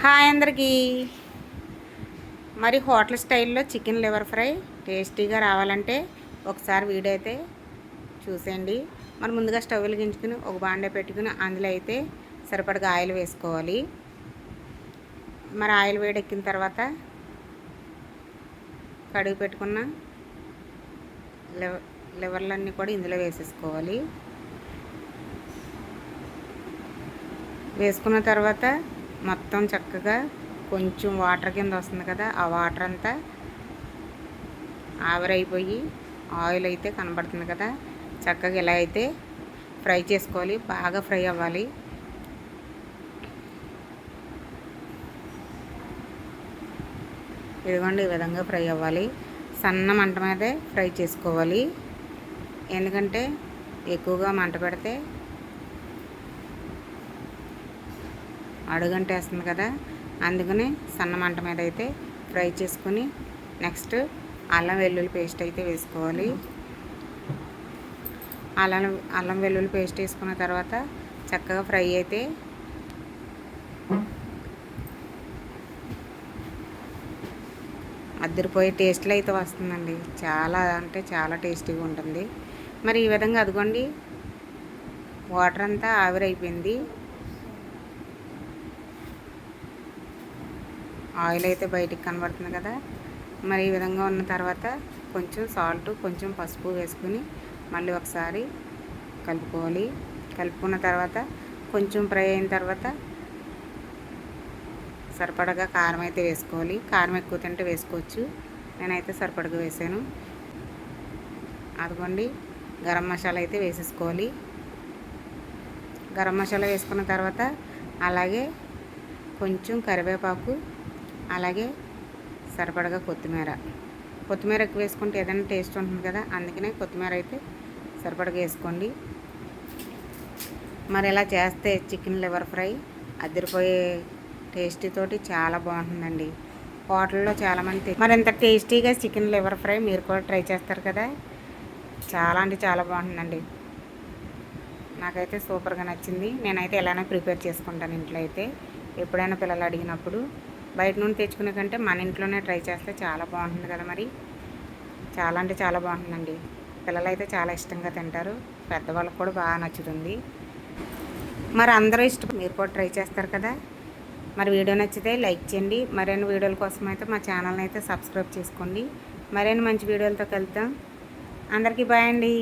Hi అందరికీ. మరి hotel స్టైల్లో చికెన్ లివర్ ఫ్రై టేస్టీగా రావాలంటే ఒకసారి వీడియో అయితే చూసేయండి. మరి ముందుగా స్టవ్ వెలిగించుకుని ఒక బాండే పెట్టుకుని అందులో అయితే సరిపడగా ఆయిల్ వేసుకోవాలి. మరి ఆయిల్ వేడెక్కిన తర్వాత కడుగు పెట్టుకున్న లివర్ లివర్లన్నీ కూడా ఇందులో వేసేసుకోవాలి. వేసుకున్న తర్వాత మొత్తం చక్కగా కొంచెం వాటర్ కింద వస్తుంది కదా ఆ వాటర్ అంతా ఆవిరైపోయి ఆయిల్ అయితే కనబడుతుంది కదా. చక్కగా ఇలా అయితే ఫ్రై చేసుకోవాలి బాగా ఫ్రై అవ్వాలి. ఇదిగోండి ఈ విధంగా ఫ్రై అవ్వాలి. సన్న మంట మీదే ఫ్రై చేసుకోవాలి. ఎందుకంటే ఎక్కువగా మంట పెడితే అడుగంటేస్తుంది కదా. అందుకని సన్న మంట మీద అయితే ఫ్రై చేసుకుని నెక్స్ట్ అల్లం వెల్లుల్లి పేస్ట్ అయితే వేసుకోవాలి. అల్లం అల్లం వెల్లుల్లి పేస్ట్ వేసుకున్న తర్వాత చక్కగా ఫ్రై అయితే అద్దరిపోయే టేస్ట్లు అయితే వస్తుందండి. చాలా అంటే చాలా టేస్టీగా ఉంటుంది. మరి ఈ విధంగా అదిగోండి వాటర్ అంతా ఆవిరైపోయింది. ఆయిల్ అయితే బయటికి కనబడుతుంది కదా. మరి ఈ విధంగా ఉన్న తర్వాత కొంచెం సాల్ట్ కొంచెం పసుపు వేసుకుని మళ్ళీ ఒకసారి కలుపుకోవాలి. కలుపుకున్న తర్వాత కొంచెం ఫ్రై అయిన తర్వాత సరిపడగా కారం అయితే వేసుకోవాలి. కారం ఎక్కువ తింటే వేసుకోవచ్చు. నేనైతే సరిపడగా వేసాను. అదిగోండి గరం మసాలా అయితే వేసేసుకోవాలి. గరం మసాలా వేసుకున్న తర్వాత అలాగే కొంచెం కరివేపాకు అలాగే సరిపడగా కొత్తిమీర. కొత్తిమీర ఎక్కువ వేసుకుంటే ఏదైనా టేస్ట్ ఉంటుంది కదా అందుకనే కొత్తిమీర అయితే సరిపడగా వేసుకోండి. మరి ఇలా చేస్తే చికెన్ లివర్ ఫ్రై అదిరిపోయే టేస్టీ తోటి చాలా బాగుంటుందండి. హోటల్లో చాలామంది మరి ఇంత టేస్టీగా చికెన్ లివర్ ఫ్రై మీరు కూడా ట్రై చేస్తారు కదా చాలా అంటే చాలా బాగుంటుందండి. నాకైతే సూపర్గా నచ్చింది. నేనైతే ఎలానో ప్రిపేర్ చేసుకుంటాను ఇంట్లో అయితే. ఎప్పుడైనా పిల్లలు అడిగినప్పుడు బయట నుండి తెచ్చుకునే కంటే మన ఇంట్లోనే ట్రై చేస్తే చాలా బాగుంటుంది కదా మరి. చాలా అంటే చాలా బాగుంటుందండి. పిల్లలు అయితే చాలా ఇష్టంగా తింటారు. పెద్దవాళ్ళకి కూడా బాగా నచ్చుతుంది. మరి అందరూ ఇష్టం మీరు కూడా ట్రై చేస్తారు కదా. మరి వీడియో నచ్చితే లైక్ చేయండి. మరిన్ని వీడియోల కోసం అయితే మా ఛానల్ని అయితే సబ్స్క్రైబ్ చేసుకోండి. మరిన్ని మంచి వీడియోలతో కలుద్దాం. అందరికీ బాయ్ అండి.